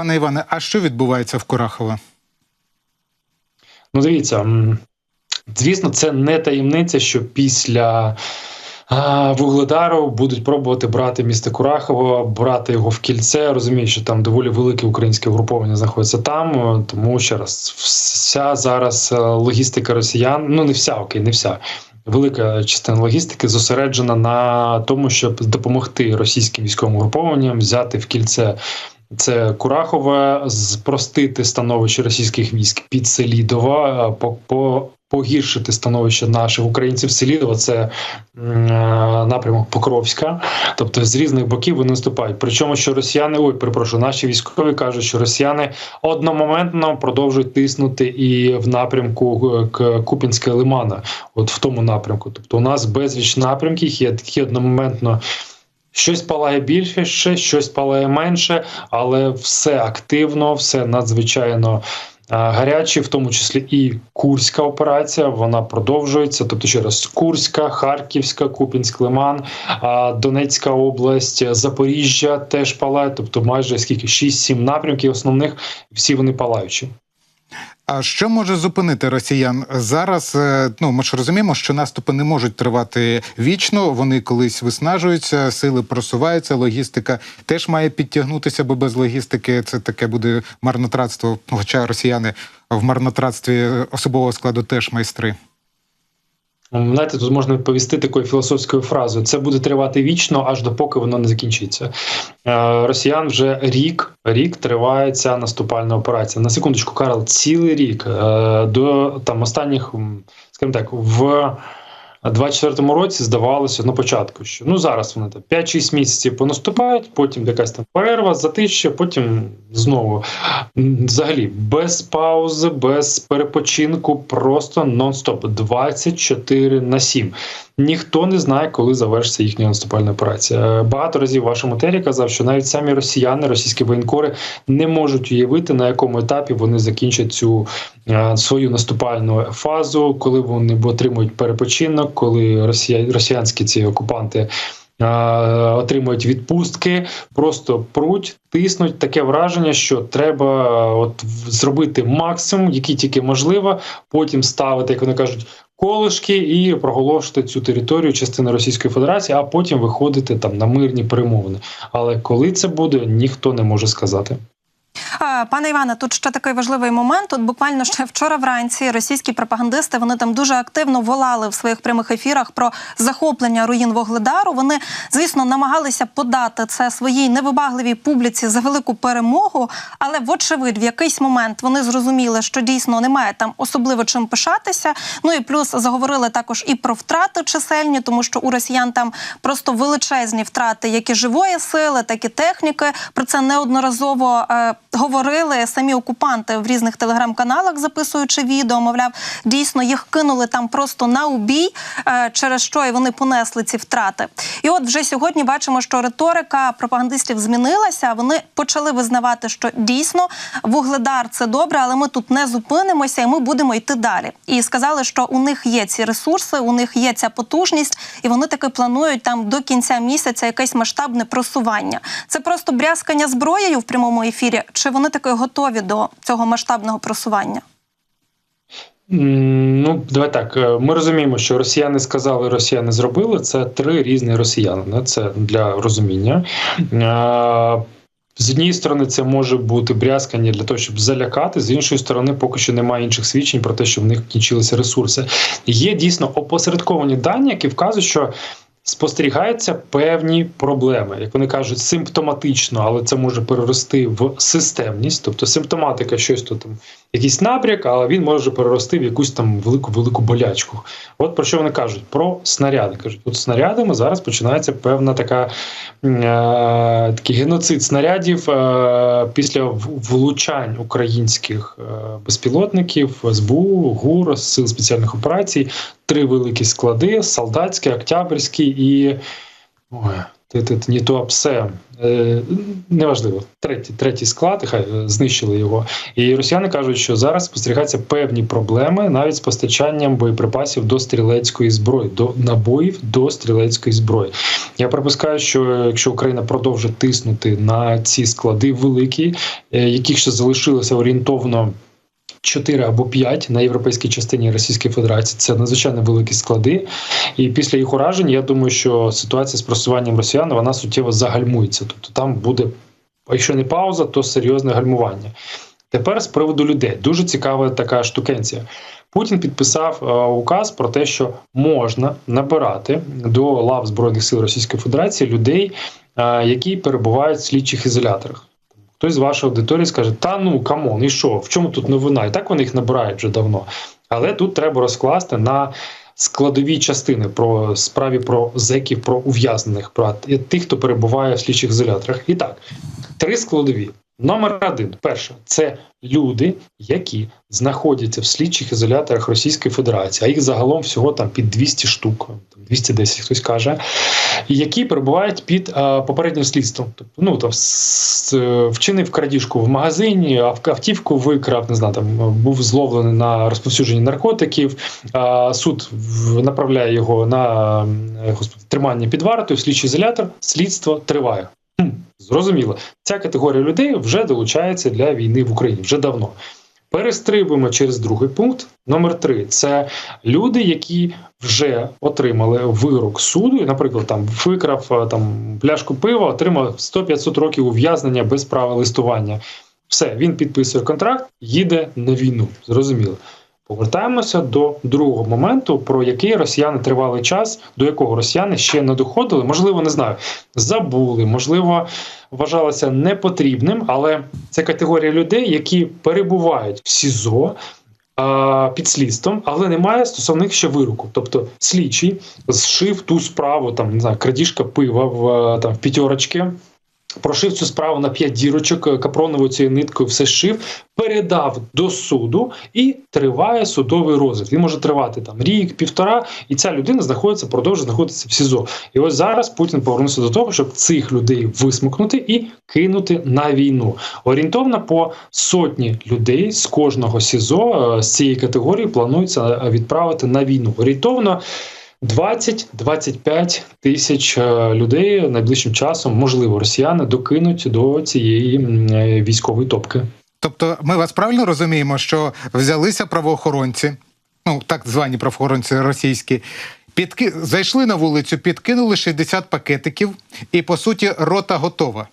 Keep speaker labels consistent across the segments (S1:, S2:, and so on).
S1: Пане Іване, а що відбувається в Курахово?
S2: Ну, дивіться, звісно, це не таємниця, що після Вугледару будуть пробувати брати місто Курахово, брати його в кільце. Розумію, що там доволі велике українське угруповання знаходиться там. Тому ще раз, вся зараз е, логістика росіян, ну не вся, окей, не вся. Велика частина логістики зосереджена на тому, щоб допомогти російським військовим угрупованням взяти в кільце це Курахове, спростити становище російських військ під Селідово, е, по, по погіршити становище наших українців. Селідово це м, е, напрямок Покровська, тобто з різних боків вони наступають. Причому, що росіяни, ой, перепрошую, наші військові кажуть, що росіяни одномоментно продовжують тиснути і в напрямку е, Купінська лимана, от в тому напрямку. Тобто, у нас безліч напрямків є такі одномоментно. Щось палає більше, ще, щось палає менше, але все активно, все надзвичайно гаряче, в тому числі і Курська операція. Вона продовжується. Тобто, ще раз Курська, Харківська, Купінськ, Лиман, Донецька область, Запоріжжя теж палає. Тобто, майже скільки 6-7 напрямків основних, всі вони палаючі.
S1: А що може зупинити росіян зараз? е, Ну ми ж розуміємо, що наступи не можуть тривати вічно. Вони колись виснажуються, сили просуваються. Логістика теж має підтягнутися, бо без логістики це таке буде марнотратство. Хоча росіяни в марнотратстві особового складу теж майстри.
S2: Знаєте, тут можна відповісти такою філософською фразою: це буде тривати вічно, аж допоки воно не закінчиться. Е, Росіян вже рік рік триває ця наступальна операція. На секундочку, Карл, цілий рік е, до там останніх, скажімо так, в 24-му році здавалося на початку, що ну зараз вони там 5-6 місяців понаступають, потім якась там перерва, затища, потім знову взагалі без паузи, без перепочинку, просто нон-стоп 24 на 7. Ніхто не знає, коли завершиться їхня наступальна операція. Е, Багато разів в вашому тері казав, що навіть самі росіяни, російські воєнкори не можуть уявити, на якому етапі вони закінчать цю е, свою наступальну фазу, коли вони отримують перепочинок, коли росія, росіянські ці окупанти. Отримують відпустки, просто пруть, тиснуть таке враження, що треба от зробити максимум, який тільки можливо, потім ставити, як вони кажуть, колишки і проголошувати цю територію частини Російської Федерації, а потім виходити там на мирні перемовини. Але коли це буде, ніхто не може сказати.
S3: А, Пане Іване, тут ще такий важливий момент. Тут буквально ще вчора вранці російські пропагандисти вони там дуже активно волали в своїх прямих ефірах про захоплення руїн Вогледару. Вони, звісно, намагалися подати це своїй невибагливій публіці за велику перемогу. Але, вочевидь, в якийсь момент вони зрозуміли, що дійсно немає там особливо чим пишатися. Ну і плюс заговорили також і про втрати чисельні, тому що у росіян там просто величезні втрати, як і живої сили, так і техніки. Про це неодноразово е, говорили самі окупанти в різних телеграм-каналах, записуючи відео. Мовляв, дійсно їх кинули там просто на убій, е, через що і вони понесли ці втрати. І от вже сьогодні бачимо, що риторика пропагандистів змінилася. Вони почали визнавати, що дійсно вугледар це добре, але ми тут не зупинимося і ми будемо йти далі. І сказали, що у них є ці ресурси, у них є ця потужність, і вони таки планують там до кінця місяця якесь масштабне просування. Це просто брязкання зброєю в прямому ефірі. Чи вони таки готові до цього масштабного просування?
S2: Ну, давай так. е, Ми розуміємо, що росіяни сказали, росіяни зробили. Це три різні росіяни. Це для розуміння. Е, З однієї сторони, це може бути брязкання для того, щоб залякати. З іншої сторони, поки що немає інших свідчень про те, що в них кінчилися ресурси. Є дійсно опосередковані дані, які вказують, що спостерігаються певні проблеми, як вони кажуть, симптоматично, але це може перерости в системність. Тобто симптоматика, щось тут там, якийсь напряк, але він може перерости в якусь там велику велику болячку. От про що вони кажуть? Про снаряди. кажуть, от снарядами зараз починається певна така е, такий геноцид снарядів е, після влучань українських е, безпілотників СБУ, ГУР, сил спеціальних операцій, три великі склади: солдатський, октябрьський і. Ой, т- т- ні то все е, неважливо. Третій, третій склад, хай е, знищили його. І росіяни кажуть, що зараз спостерігаються певні проблеми навіть з постачанням боєприпасів до стрілецької зброї, до набоїв до стрілецької зброї. Я припускаю, що якщо Україна продовжить тиснути на ці склади великі, е, яких ще залишилося орієнтовно. 4 або 5 на європейській частині Російської Федерації це надзвичайно великі склади. І після їх уражень я думаю, що ситуація з просуванням росіян вона суттєво загальмується. Тобто там буде, якщо не пауза, то серйозне гальмування. Тепер з приводу людей дуже цікава така штукенція. Путін підписав е, указ про те, що можна набирати до лав збройних сил Російської Федерації людей, е, які перебувають в слідчих ізоляторах. Хтось з вашої аудиторії скаже: Та ну камон, і що? В чому тут новина? І так вони їх набирають вже давно. Але тут треба розкласти на складові частини про справі про зеків, про ув'язнених, про тих, хто перебуває в слідчих ізоляторах. І так, три складові. Номер один, перше, це люди, які знаходяться в слідчих ізоляторах Російської Федерації, а їх загалом всього там під 200 штук, там 210 хтось каже, які перебувають під а, попереднім слідством. Тобто, ну там е, вчинив крадіжку в магазині, ав- автівку викрав, не знаю, там був зловлений на розповсюдженні наркотиків. А, суд направляє його на е, господи, тримання під вартою, в слідчий ізолятор. Слідство триває. Зрозуміло, ця категорія людей вже долучається для війни в Україні вже давно. Перестрибуємо через другий пункт. Номер три це люди, які вже отримали вирок суду. Наприклад, там викрав е, там пляшку пива, отримав 100-500 років ув'язнення без права листування. Все, він підписує контракт, їде на війну. Зрозуміло. Повертаємося до другого моменту, про який росіяни тривалий час, до якого росіяни ще не доходили. Можливо, не знаю, забули, можливо, вважалося непотрібним, але це категорія людей, які перебувають в СІЗО під слідством, але немає стосовно ще вироку. Тобто слідчий зшив ту справу, там не знаю, крадіжка пива в е, там в п'ятерочки. Прошив цю справу на п'ять дірочок е, капроновою цією ниткою, все зшив, передав до суду і триває судовий розгляд. Він може тривати там рік, півтора, і ця людина знаходиться, продовжує знаходитися в СІЗО. І ось зараз Путін повернувся до того, щоб цих людей висмикнути і кинути на війну. Орієнтовно по сотні людей з кожного СІЗО е, з цієї категорії планується е, відправити на війну. Орієнтовно. 20-25 тисяч е, людей найближчим часом, можливо, росіяни докинуть до цієї е, військової топки.
S1: Тобто, ми вас правильно розуміємо, що взялися правоохоронці, ну так звані правоохоронці російські, підки... зайшли на вулицю, підкинули 60 пакетиків, і по суті рота готова.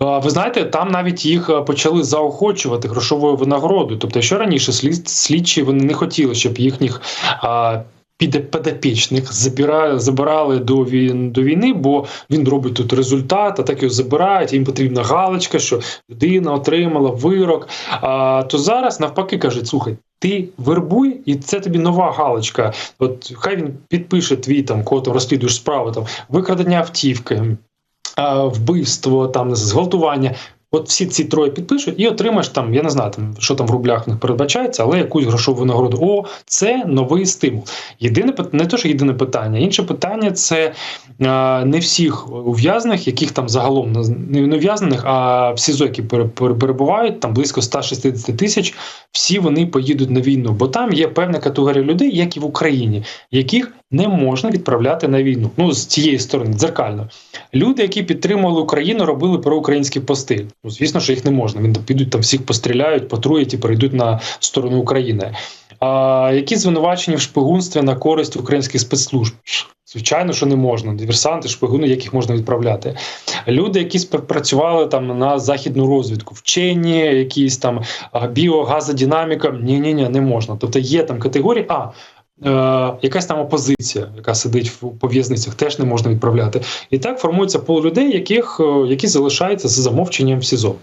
S2: Ви знаєте, там навіть їх е, почали заохочувати грошовою винагородою. Тобто, що раніше слід, слідчі вони не хотіли, щоб їхніх а, підопічних забирали, забирали до війни, до війни, бо він робить тут результат, а так його забирають. Їм потрібна галочка, що людина отримала вирок. А то зараз навпаки кажуть: слухай. Ти вербуй, і це тобі нова галочка. От хай він підпише твій там, кого ти розслідуєш справу, там викрадення автівки, вбивство, там зґвалтування. От всі ці троє підпишуть і отримаєш там, я не знаю, там що там в рублях в них передбачається, але якусь грошову винагороду. О, це новий стимул. Єдине не то, що єдине питання. Інше питання це е, не всіх ув'язнених, яких там загалом не не ув'язнених, а в СІЗО, які пере- пере- перебувають, там близько 160 тисяч. Всі вони поїдуть на війну, бо там є певна категорія людей, як і в Україні, яких не можна відправляти на війну. Ну з цієї сторони, дзеркально. Люди, які підтримували Україну, робили проукраїнські пости. Ну, звісно, що їх не можна. Він підуть там всіх постріляють, потруять і перейдуть на сторону України. А які звинувачені в шпигунстві на користь українських спецслужб? Звичайно, що не можна. Диверсанти, шпигуни, яких можна відправляти. Люди, які співпрацювали там на західну розвідку, вчені, якісь там біогазодинаміка. Ні, ні, ні, не можна. Тобто є там категорії. А якась там опозиція, яка сидить в пов'язницях, теж не можна відправляти. І так формується пол людей, яких е, які залишаються за замовченням в СІЗО.